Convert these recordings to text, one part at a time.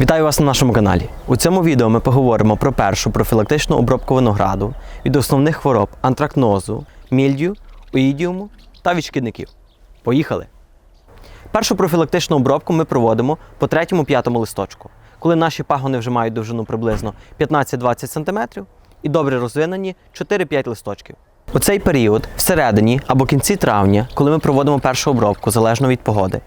Вітаю вас на нашому каналі. У цьому відео ми поговоримо про першу профілактичну обробку винограду від основних хвороб антракнозу, мільдю, оїдіуму та від шкідників. Поїхали! Першу профілактичну обробку ми проводимо по 3-5 листочку, коли наші пагони вже мають довжину приблизно 15-20 см і добре розвинені 4-5 листочків. У цей період, всередині або кінці травня, коли ми проводимо першу обробку залежно від погоди,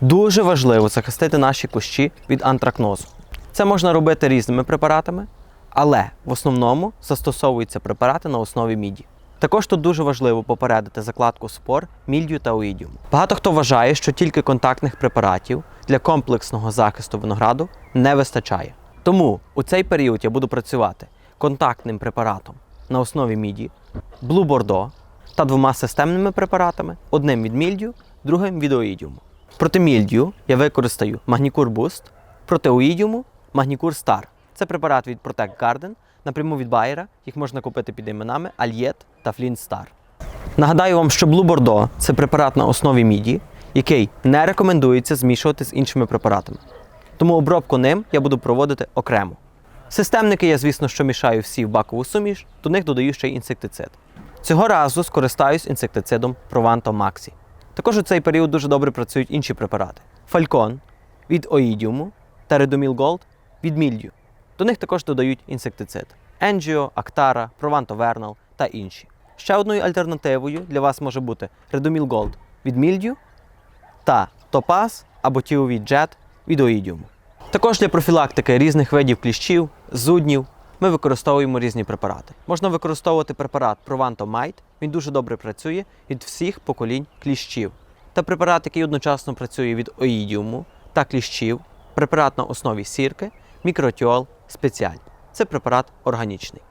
дуже важливо захистити наші кущі від антракнозу. Це можна робити різними препаратами, але в основному застосовуються препарати на основі міді. Також тут дуже важливо попередити закладку спор, мільдю та оїдіуму. Багато хто вважає, що тільки контактних препаратів для комплексного захисту винограду не вистачає. Тому у цей період я буду працювати контактним препаратом на основі міді, Blue Bordeaux та двома системними препаратами: одним від мільдю, другим від оїдіуму. Проти мільдю я використаю Magnicure Boost, проти оїдіуму Magnicure Star. Це препарат від Protect Garden, напряму від Bayer. Їх можна купити під іменами Alliet та Flint Star. Нагадаю вам, що Blue Bordeaux – це препарат на основі міді, який не рекомендується змішувати з іншими препаратами. Тому обробку ним я буду проводити окремо. Системники я, звісно, що мішаю всі в бакову суміш, до них додаю ще й інсектицид. Цього разу скористаюсь інсектицидом Provanto Maxi. Також у цей період дуже добре працюють інші препарати: Фалькон від оїдіуму та Redomil Gold від мільдю. До них також додають інсектицид Actara, Provanto Vernal та інші. Ще одною альтернативою для вас може бути Redomil Gold від мільдю та Topaz або Тіові Jet від оїдіуму. Також для профілактики різних видів кліщів, зуднів ми використовуємо різні препарати. Можна використовувати препарат Might, він дуже добре працює від всіх поколінь кліщів. Та препарат, який одночасно працює від оїдіуму та кліщів, препарат на основі сірки, мікротіол спеціаль. Це препарат органічний.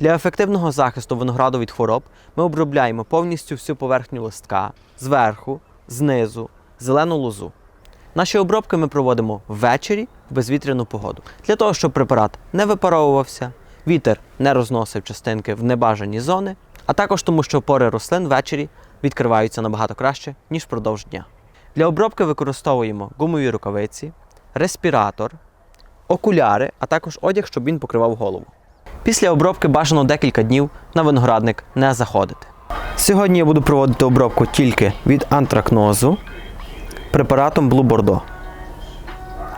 Для ефективного захисту винограду від хвороб ми обробляємо повністю всю поверхню листка зверху, знизу, зелену лозу. Наші обробки ми проводимо ввечері в безвітряну погоду, для того, щоб препарат не випаровувався, вітер не розносив частинки в небажані зони, а також тому, що пори рослин ввечері відкриваються набагато краще, ніж впродовж дня. Для обробки використовуємо гумові рукавиці, респіратор, окуляри, а також одяг, щоб він покривав голову. Після обробки бажано декілька днів на виноградник не заходити. Сьогодні я буду проводити обробку тільки від антракнозу препаратом Blue Bordeaux.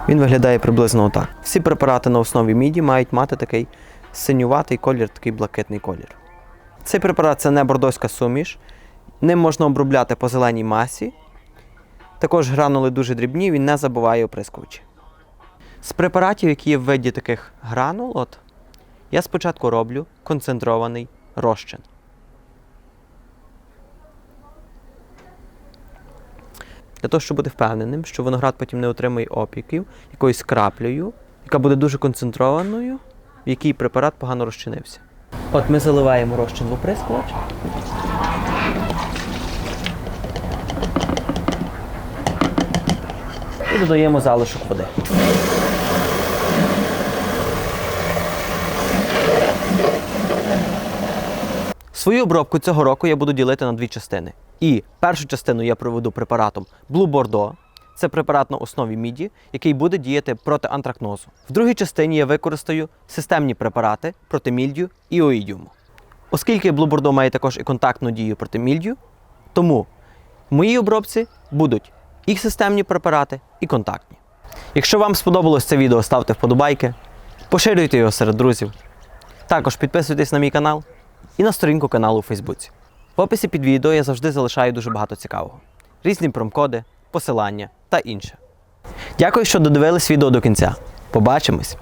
Він виглядає приблизно отак. Всі препарати на основі міді мають мати такий синюватий колір, такий блакитний колір. Цей препарат це не бордоська суміш. Ним можна обробляти по зеленій масі. Також гранули дуже дрібні, він не забуває оприскувачі. З препаратів, які є в виді таких гранул, от, я спочатку роблю концентрований розчин. Для того, щоб бути впевненим, що виноград потім не отримує опіків якоюсь краплею, яка буде дуже концентрованою, в якій препарат погано розчинився. От ми заливаємо розчин в оприскувач. І додаємо залишок води. Свою обробку цього року я буду ділити на дві частини. І першу частину я проведу препаратом Blue Bordeaux. Це препарат на основі міді, який буде діяти проти антракнозу. В другій частині я використаю системні препарати проти мільдю і оїдіуму. Оскільки Bordeaux має також і контактну дію проти мільдю, тому в моїй обробці будуть і системні препарати, і контактні. Якщо вам сподобалось це відео, ставте вподобайки, поширюйте його серед друзів. Також підписуйтесь на мій канал і на сторінку каналу у Фейсбуці. В описі під відео я завжди залишаю дуже багато цікавого: різні промкоди, посилання та інше. Дякую, що додивились відео до кінця. Побачимось!